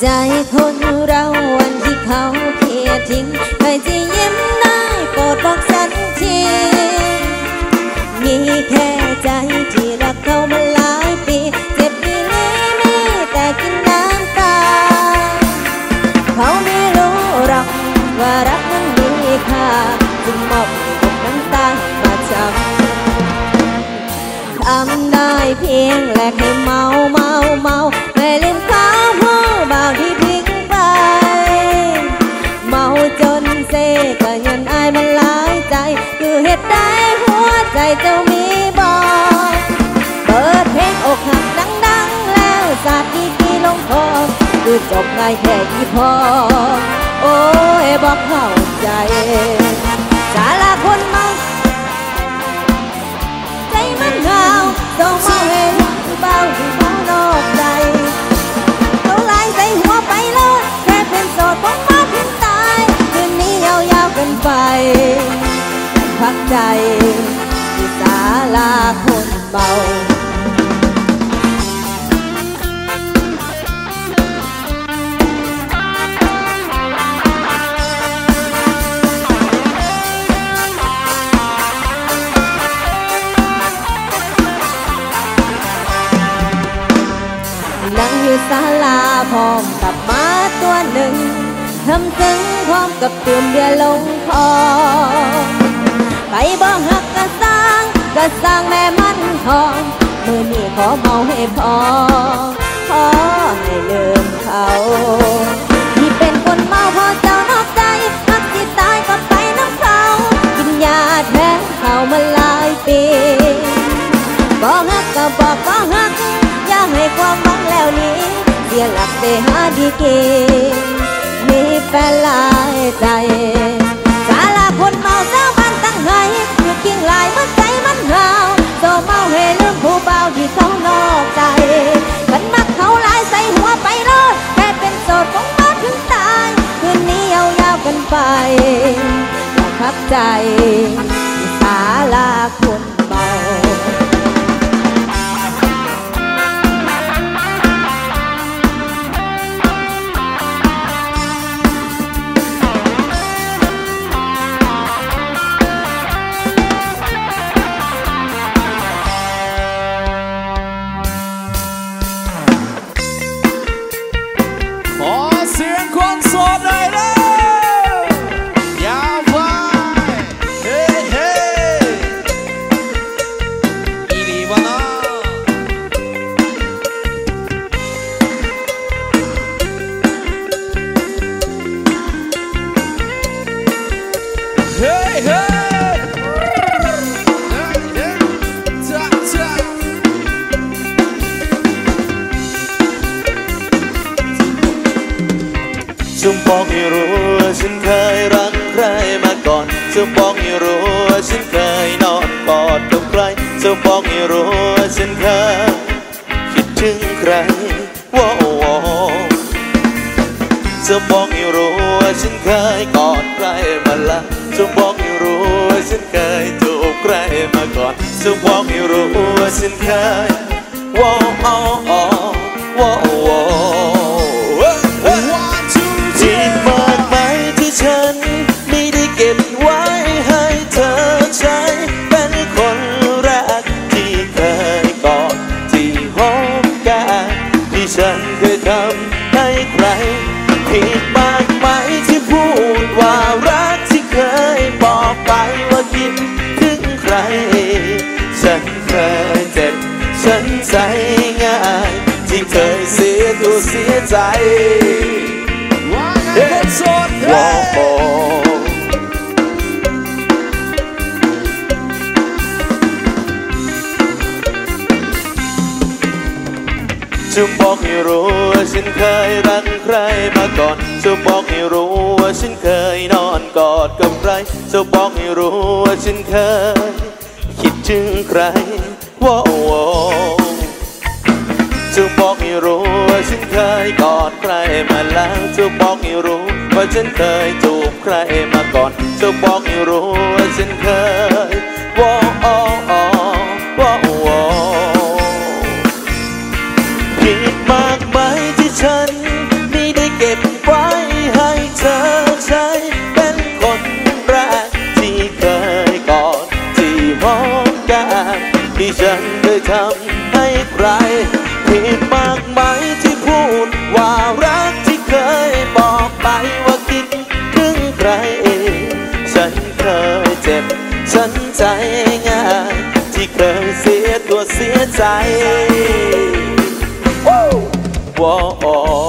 ใจคนเราวันที่เขาเพียทิ้งใครจะยิ้มได้โปรดบอกฉันทีมีแค่ใจที่รักเขามาหลายปีเจ็บปีนี้มีแต่กินน้ำตา เขาไม่รู้หรอกว่ารักมันมีค่าจึงมอบกับน้ำตามาจำทำได้เพียงแลกให้เมาเมาเมาไม่ลืมเขา ที่ทิ้งไป เมาจนเซก็ยันอายมันหลายใจ คือเหตุใดหัวใจเจ้ามีบอกเปิดเพลงอกหักดังๆ แล้วสาดกีกีลงคอคือจบง่ายแค่ที่พอ โอ้ยบอกเข้าใจ ใจที่ศาลาคนเบานั่งอยู่ศาลาพร้อมกับหมาตัวหนึ่งทำซึ้งพร้อมกับเตือนเบียร์ลงคอ ไปบ่หักกะสร้างกะสร้างแม่มันทองมือนี่ขอเมาให้พอขอให้ลืมเขาที่เป็นคนเมาเพอเจ้านอกใจหักที่ตายก็ไปน้ำเขากินยาแทนเขามาหลายปีบอกฮักก็บอกก็ฮักอย่าให้ความหวังแล้วนี้เสียหลักไปหาดีเกมีแฟนหลายใจ ใจสาลาคน จ้าจ้าฉันบอกให้รู้ว่าฉันเคยรักใครมาก่อนฉันบอกให้รู้ว่าฉันเคยนอนกอดกับใครฉันบอกให้รู้ว่าฉันเคยคิดถึงใครว้าวจะบอกให้รู้ว่าฉันเคยกอดใครมาละจะบอก ฉันเคยจูบใครมาก่อนจะบอกให้รู้ว่าฉันเคยว้าวว้าวว้าว เสียใจ One, and so ว้จะบอกให้รู้ว่าฉันเคยรักใครมาก่อนจะบอกให้รู้ว่าฉันเคยนอนกอดกับใครจะบอกให้รู้ว่าฉันเคยคิดถึงใครว้าวจะบอกให้รู้่ฉันเคยกอดใครมาแล้วจะบอกให้รู้ ว่าฉันเคยจูบใครมาก่อนจะบอกให้รู้ว่าฉันเคยว้าวอ้อว้าวผิดมากไหมที่ฉันไม่ได้เก็บไว้ให้เธอใช้เป็นคนแรกที่เคยกอดที่หอมแก้มที่ฉันเคยทำให้ใครผิดมากไหม พูดว่ารักที่เคยบอกไปว่าคิดถึงใคร ฉันเคยเจ็บ ฉันใจง่าย ที่เคยเสียตัวเสียใจว้าว